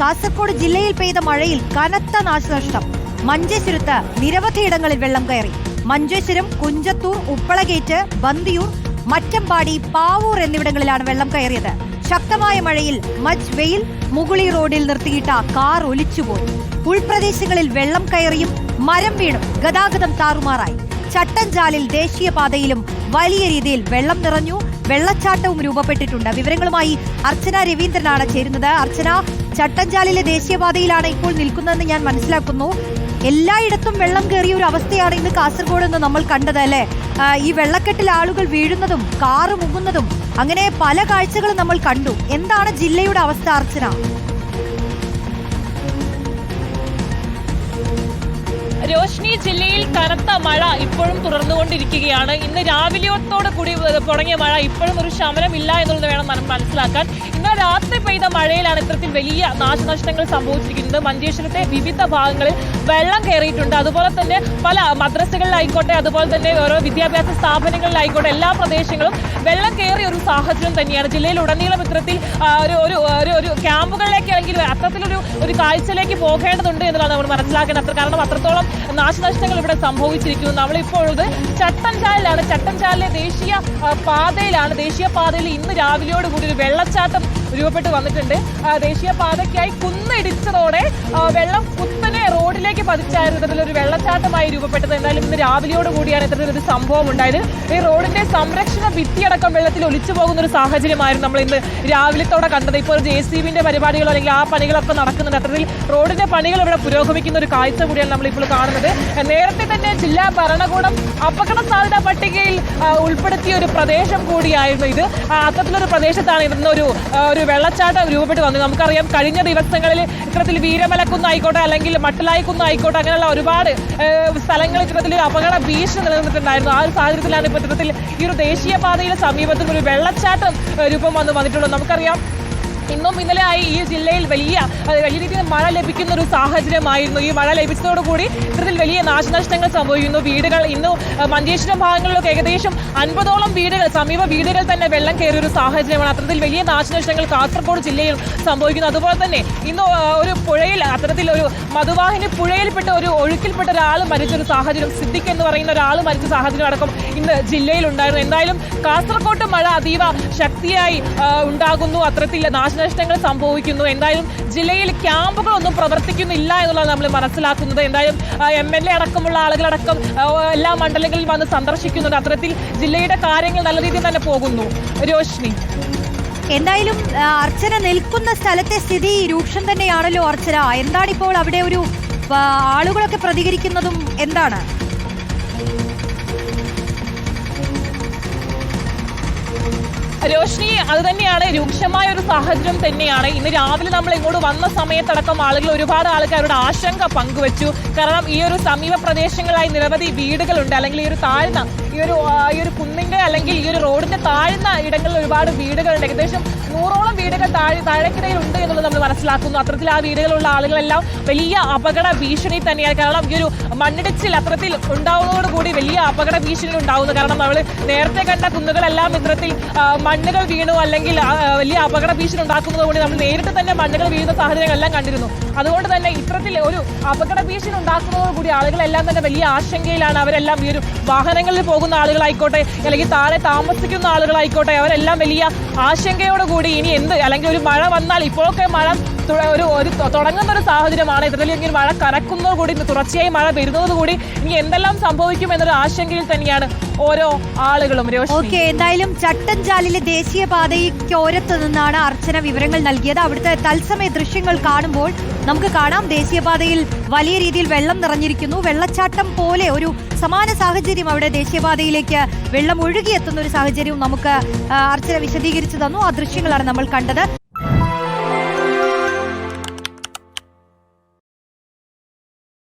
കാസർഗോഡ് ജില്ലയിൽ പെയ്ത മഴയിൽ കനത്ത നാശനഷ്ടം. മഞ്ചേശ്വരത്ത് നിരവധിയിടങ്ങളിൽ വെള്ളം കയറി. മഞ്ചേശ്വരം കുഞ്ചത്തൂർ ഉപ്പളഗേറ്റ് ബന്തിയൂർ മറ്റമ്പാടി പാവൂർ എന്നിവിടങ്ങളിലാണ് വെള്ളം കയറിയത്. ശക്തമായ മഴയിൽ മജ് വെയിൽ മുകുളി റോഡിൽ നിർത്തിയിട്ട കാർ ഒലിച്ചുപോയി. ഉൾപ്രദേശങ്ങളിൽ വെള്ളം കയറിയും മരം വീണും ഗതാഗതം താറുമാറായി. ചട്ടഞ്ചാലിൽ ദേശീയപാതയിലും വലിയ രീതിയിൽ വെള്ളം നിറഞ്ഞു. വെള്ളച്ചാട്ടവും രൂപപ്പെട്ടിട്ടുണ്ട്. വിവരങ്ങളുമായി അർച്ചന രവീന്ദ്രനാണ് ചേരുന്നത്. അർച്ചന ചട്ടഞ്ചാലിലെ ദേശീയപാതയിലാണ് ഇപ്പോൾ നിൽക്കുന്നതെന്ന് ഞാൻ മനസ്സിലാക്കുന്നു. എല്ലായിടത്തും വെള്ളം കയറിയ ഒരു അവസ്ഥയാണ് ഇന്ന് കാസർഗോഡ് എന്ന് നമ്മൾ കണ്ടത് അല്ലേ? ഈ വെള്ളക്കെട്ടിൽ ആളുകൾ വീഴുന്നതും കാറ് മുങ്ങുന്നതും അങ്ങനെ പല കാഴ്ചകളും നമ്മൾ കണ്ടു. എന്താണ് ജില്ലയുടെ അവസ്ഥ അർച്ചന? രോഷ്നി ജില്ലയിൽ കനത്ത മഴ ഇപ്പോഴും തുടർന്നുകൊണ്ടിരിക്കുകയാണ്. ഇന്ന് രാവിലെയോത്തോട് കൂടി തുടങ്ങിയ മഴ ഇപ്പോഴും ഒരു ശമനമില്ല എന്നുള്ളത് വേണം നമുക്ക് മനസ്സിലാക്കാൻ. ഇന്നലെ രാത്രി പെയ്ത മഴയിലാണ് ഇത്തരത്തിൽ വലിയ നാശനഷ്ടങ്ങൾ സംഭവിച്ചിരിക്കുന്നത്. മഞ്ചേശ്വരത്തെ വിവിധ ഭാഗങ്ങളിൽ വെള്ളം കയറിയിട്ടുണ്ട്. അതുപോലെ തന്നെ പല മദ്രസകളിലായിക്കോട്ടെ അതുപോലെ തന്നെ ഓരോ വിദ്യാഭ്യാസ സ്ഥാപനങ്ങളിലായിക്കോട്ടെ എല്ലാ പ്രദേശങ്ങളും വെള്ളം കയറിയ ഒരു സാഹചര്യം തന്നെയാണ്. ജില്ലയിൽ ഉടനീളം ഇത്തരത്തിൽ ഒരു ഒരു ക്യാമ്പുകളിലേക്ക് അല്ലെങ്കിൽ അത്തരത്തിലൊരു ഒരു കാഴ്ചയിലേക്ക് പോകേണ്ടതുണ്ട് എന്നുള്ളതാണ് നമ്മൾ മനസ്സിലാക്കേണ്ടത്. കാരണം അത്രത്തോളം നാശനഷ്ടങ്ങൾ ഇവിടെ സംഭവിച്ചിരിക്കുന്നു. നമ്മളിപ്പോൾ ഉള്ളത് ചട്ടഞ്ചാലിലാണ്. ചട്ടഞ്ചാലിലെ ദേശീയ പാതയിലാണ്. ദേശീയ പാതയിൽ ഇന്ന് രാവിലെയോട് കൂടി ഒരു വെള്ളച്ചാട്ടം രൂപപ്പെട്ട് വന്നിട്ടുണ്ട്. ദേശീയ പാതയ്ക്കായി കുന്നിടിച്ചതോടെ വെള്ളം കുത്തനെ റോഡിലേക്ക് പതിച്ചായിരുന്നു ഇത്തരത്തിലൊരു വെള്ളച്ചാട്ടമായി രൂപപ്പെട്ടത്. എന്നാലും ഇന്ന് രാവിലെയോട് കൂടിയാണ് ഇത്തരത്തിലൊരു സംഭവം ഉണ്ടായത്. ഈ റോഡിന്റെ സംരക്ഷണ ഭിത്തിയടക്കം വെള്ളത്തിൽ ഒലിച്ചു പോകുന്ന ഒരു സാഹചര്യമായിരുന്നു നമ്മൾ ഇന്ന് രാവിലത്തോടെ കണ്ടത്. ഇപ്പോൾ ജെ സി ബിന്റെ പരിപാടികളോ അല്ലെങ്കിൽ ആ പണികളൊക്കെ നടക്കുന്നുണ്ട്. അത്തരത്തിൽ റോഡിന്റെ പണികൾ ഇവിടെ പുരോഗമിക്കുന്ന ഒരു കാഴ്ച കൂടിയാണ് നമ്മളിപ്പോൾ കാണുന്നത്. നേരത്തെ തന്നെ ജില്ലാ ഭരണകൂടം അപകട സാധ്യതാ പട്ടികയിൽ ഉൾപ്പെടുത്തിയ ഒരു പ്രദേശം കൂടിയായിരുന്നു ഇത്. അത്തരത്തിലൊരു പ്രദേശത്താണ് ഇന്ന് ഒരു ഒരു വെള്ളച്ചാട്ടം രൂപപ്പെട്ട് വന്നത്. നമുക്കറിയാം കഴിഞ്ഞ ദിവസങ്ങളിൽ ഇത്തരത്തിൽ വീരമലക്കുന്നായിക്കോട്ടെ അല്ലെങ്കിൽ മട്ടലായിക്കുന്നായിക്കോട്ടെ അങ്ങനെയുള്ള ഒരുപാട് സ്ഥലങ്ങളിൽ ഇത്തരത്തിൽ അപകട ഭീഷണി നിലനിന്നിട്ടുണ്ടായിരുന്നു. ആ ഒരു സാഹചര്യത്തിലാണ് ഇപ്പോൾ ഇത്തരത്തിൽ ഈ ഒരു ദേശീയപാതയിലെ സമീപത്തും ഒരു വെള്ളച്ചാട്ടം രൂപം വന്ന് വന്നിട്ടുള്ളത്. നമുക്കറിയാം ഇന്നും ഇന്നലെ ആയി ഈ ജില്ലയിൽ വലിയ വലിയ രീതിയിൽ മഴ ലഭിക്കുന്ന ഒരു സാഹചര്യമായിരുന്നു. ഈ മഴ ലഭിച്ചതോടുകൂടി ഇത്തരത്തിൽ വലിയ നാശനഷ്ടങ്ങൾ സംഭവിക്കുന്നു. വീടുകൾ ഇന്ന് മഞ്ചേശ്വരം ഭാഗങ്ങളിലൊക്കെ ഏകദേശം അൻപതോളം വീടുകൾ സമീപ വീടുകൾ തന്നെ വെള്ളം കയറിയ ഒരു സാഹചര്യമാണ് അത്തരത്തിൽ വലിയ നാശനഷ്ടങ്ങൾ കാസർഗോഡ് ജില്ലയിൽ സംഭവിക്കുന്നു. അതുപോലെ തന്നെ ഇന്ന് ഒരു പുഴയിൽ അത്തരത്തിൽ ഒരു മധുവാഹിനി പുഴയിൽപ്പെട്ട ഒരു ഒഴുക്കിൽപ്പെട്ട ഒരാൾ മരിച്ച ഒരു സാഹചര്യം സിദ്ദിഖ് എന്ന് പറയുന്ന ഒരാൾ മരിച്ച സാഹചര്യം അടക്കം ഇന്ന് ജില്ലയിൽ ഉണ്ടായിരുന്നു എന്തായാലും കാസർഗോഡ് മഴ അതീവ ശക്തിയായി ഉണ്ടാകുന്നു. അത്തരത്തിൽ നാശനഷ്ടങ്ങൾ സംഭവിക്കുന്നു. എന്തായാലും ജില്ലയിൽ ക്യാമ്പുകളൊന്നും പ്രവർത്തിക്കുന്നില്ല എന്നുള്ളത് നമ്മൾ മനസ്സിലാക്കുന്നത്. എന്തായാലും എം എൽ എ അടക്കമുള്ള ആളുകളടക്കം എല്ലാ മണ്ഡലങ്ങളിലും വന്ന് സന്ദർശിക്കുന്നുണ്ട്. അത്തരത്തിൽ ജില്ലയുടെ കാര്യങ്ങൾ നല്ല രീതിയിൽ തന്നെ പോകുന്നു. രോഷ്നി. എന്തായാലും അർച്ചന നിൽക്കുന്ന സ്ഥലത്തെ സ്ഥിതി രൂക്ഷം തന്നെയാണല്ലോ അർച്ചന. എന്താണിപ്പോൾ അവിടെ ഒരു ആളുകളൊക്കെ പ്രതികരിക്കുന്നതും എന്താണ്? രോഷ്നി അത് തന്നെയാണ്. രൂക്ഷമായ ഒരു സാഹചര്യം തന്നെയാണ്. ഇന്ന് രാവിലെ നമ്മൾ ഇങ്ങോട്ട് വന്ന സമയത്തടക്കം ആളുകൾ ഒരുപാട് ആൾക്കാരുടെ ആശങ്ക പങ്കുവച്ചു. കാരണം ഈ ഒരു സമീപ പ്രദേശങ്ങളായി നിരവധി വീടുകളുണ്ട്. അല്ലെങ്കിൽ ഈ ഒരു താഴ്ന്ന ഈ ഒരു ഈ ഒരു കുന്നിന്റെ അല്ലെങ്കിൽ ഈ ഒരു റോഡിന്റെ താഴ്ന്ന ഇടങ്ങളിൽ ഒരുപാട് വീടുകളുണ്ട്. ഏകദേശം നൂറോളം വീടുകൾ താഴെ താഴെക്കിടയിൽ ഉണ്ട് എന്നുള്ളത് നമ്മൾ മനസ്സിലാക്കുന്നു. അത്തരത്തിൽ ആ വീടുകളുള്ള ആളുകളെല്ലാം വലിയ അപകട ഭീഷണി തന്നെയാണ്. കാരണം ഈ ഒരു മണ്ണിടിച്ചിൽ അത്തരത്തിൽ ഉണ്ടാവുന്നതോടുകൂടി വലിയ അപകട ഭീഷണി ഉണ്ടാവുന്നു. കാരണം നമ്മൾ നേരത്തെ കണ്ട കുന്നുകളെല്ലാം ഇത്തരത്തിൽ മണ്ണുകൾ വീണു അല്ലെങ്കിൽ വലിയ അപകട ഭീഷണി ഉണ്ടാക്കുന്നത് കൊണ്ട് നമ്മൾ നേരിട്ട് തന്നെ മണ്ണുകൾ വീഴുന്ന സാഹചര്യങ്ങളെല്ലാം കണ്ടിരുന്നു. അതുകൊണ്ട് തന്നെ ഇത്തരത്തിൽ ഒരു അപകട ഭീഷണി ഉണ്ടാക്കുന്നതോടുകൂടി ആളുകളെല്ലാം തന്നെ വലിയ ആശങ്കയിലാണ്. അവരെല്ലാം ഈ ഒരു വാഹനങ്ങളിൽ പോകുന്ന ആളുകളായിക്കോട്ടെ അല്ലെങ്കിൽ താഴെ താമസിക്കുന്ന ആളുകളായിക്കോട്ടെ അവരെല്ലാം വലിയ ആശങ്കയോടുകൂടി ഇനി എന്ത് അല്ലെങ്കിൽ ഒരു മഴ വന്നാൽ ഇപ്പോഴൊക്കെ മഴ ഒരു ഒരു തുടങ്ങുന്ന ഒരു സാഹചര്യമാണ്. ഇങ്ങനെ മഴ കരക്കുന്നതോടുകൂടി കൂടി തുടർച്ചയായി മഴ വരുന്നതോടുകൂടി ഇനി എന്തെല്ലാം സംഭവിക്കും എന്നൊരു ആശങ്കയിൽ തന്നെയാണ് ഓരോ ആളുകളും. ഓക്കെ എന്തായാലും ചട്ടഞ്ചാലിലെ ദേശീയപാതയ്ക്കോരത്ത് നിന്നാണ് അർച്ചന വിവരങ്ങൾ നൽകിയത്. അവിടുത്തെ തത്സമയ ദൃശ്യങ്ങൾ കാണുമ്പോൾ നമുക്ക് കാണാം. ദേശീയപാതയിൽ വലിയ രീതിയിൽ വെള്ളം നിറഞ്ഞിരിക്കുന്നു. വെള്ളച്ചാട്ടം പോലെ ഒരു സമാന സാഹചര്യം അവിടെ ദേശീയപാതയിലേക്ക് വെള്ളം ഒഴുകിയെത്തുന്ന ഒരു സാഹചര്യവും നമുക്ക് അർച്ചന വിശദീകരിച്ചു തന്നു. ആ ദൃശ്യങ്ങളാണ് നമ്മൾ കണ്ടത്.